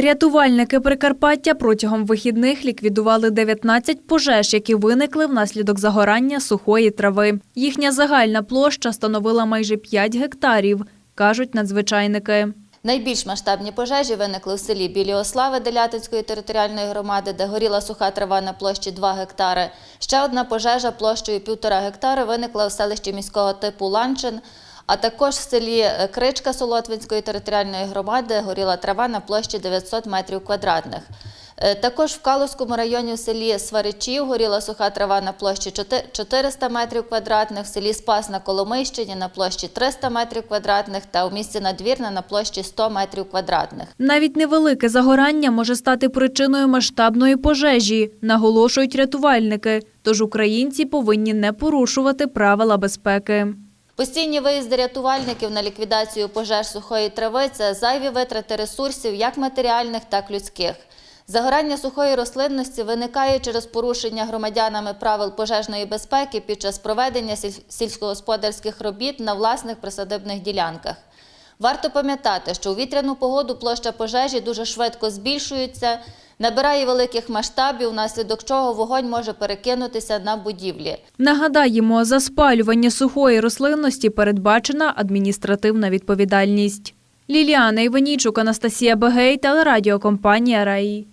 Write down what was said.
Рятувальники Прикарпаття протягом вихідних ліквідували 19 пожеж, які виникли внаслідок загорання сухої трави. Їхня загальна площа становила майже 5 гектарів, кажуть надзвичайники. Найбільш масштабні пожежі виникли в селі Білі Ослави Делятинської територіальної громади, де горіла суха трава на площі 2 гектари. Ще одна пожежа площею 1,5 гектари виникла в селищі міського типу Ланчин, а також в селі е, Кричка Солотвинської територіальної громади горіла трава на площі 900 метрів квадратних. Е, Також в Калузькому районі в селі Сваричів горіла суха трава на площі 400 метрів квадратних, в селі Спас на Коломийщині на площі 300 метрів квадратних та у місті Надвірна на площі 100 метрів квадратних. Навіть невелике загорання може стати причиною масштабної пожежі, наголошують рятувальники. Тож українці повинні не порушувати правила безпеки. Постійні виїзди рятувальників на ліквідацію пожеж сухої трави це зайві витрати ресурсів як матеріальних, так і людських. Загорання сухої рослинності виникає через порушення громадянами правил пожежної безпеки під час проведення сільськогосподарських робіт на власних присадибних ділянках. Варто пам'ятати, що у вітряну погоду площа пожежі дуже швидко збільшується, набирає великих масштабів, внаслідок чого вогонь може перекинутися на будівлі. Нагадаємо, за спалювання сухої рослинності передбачена адміністративна відповідальність. Ліліана Іванічук, Анастасія Бегей, телерадіокомпанія Раї.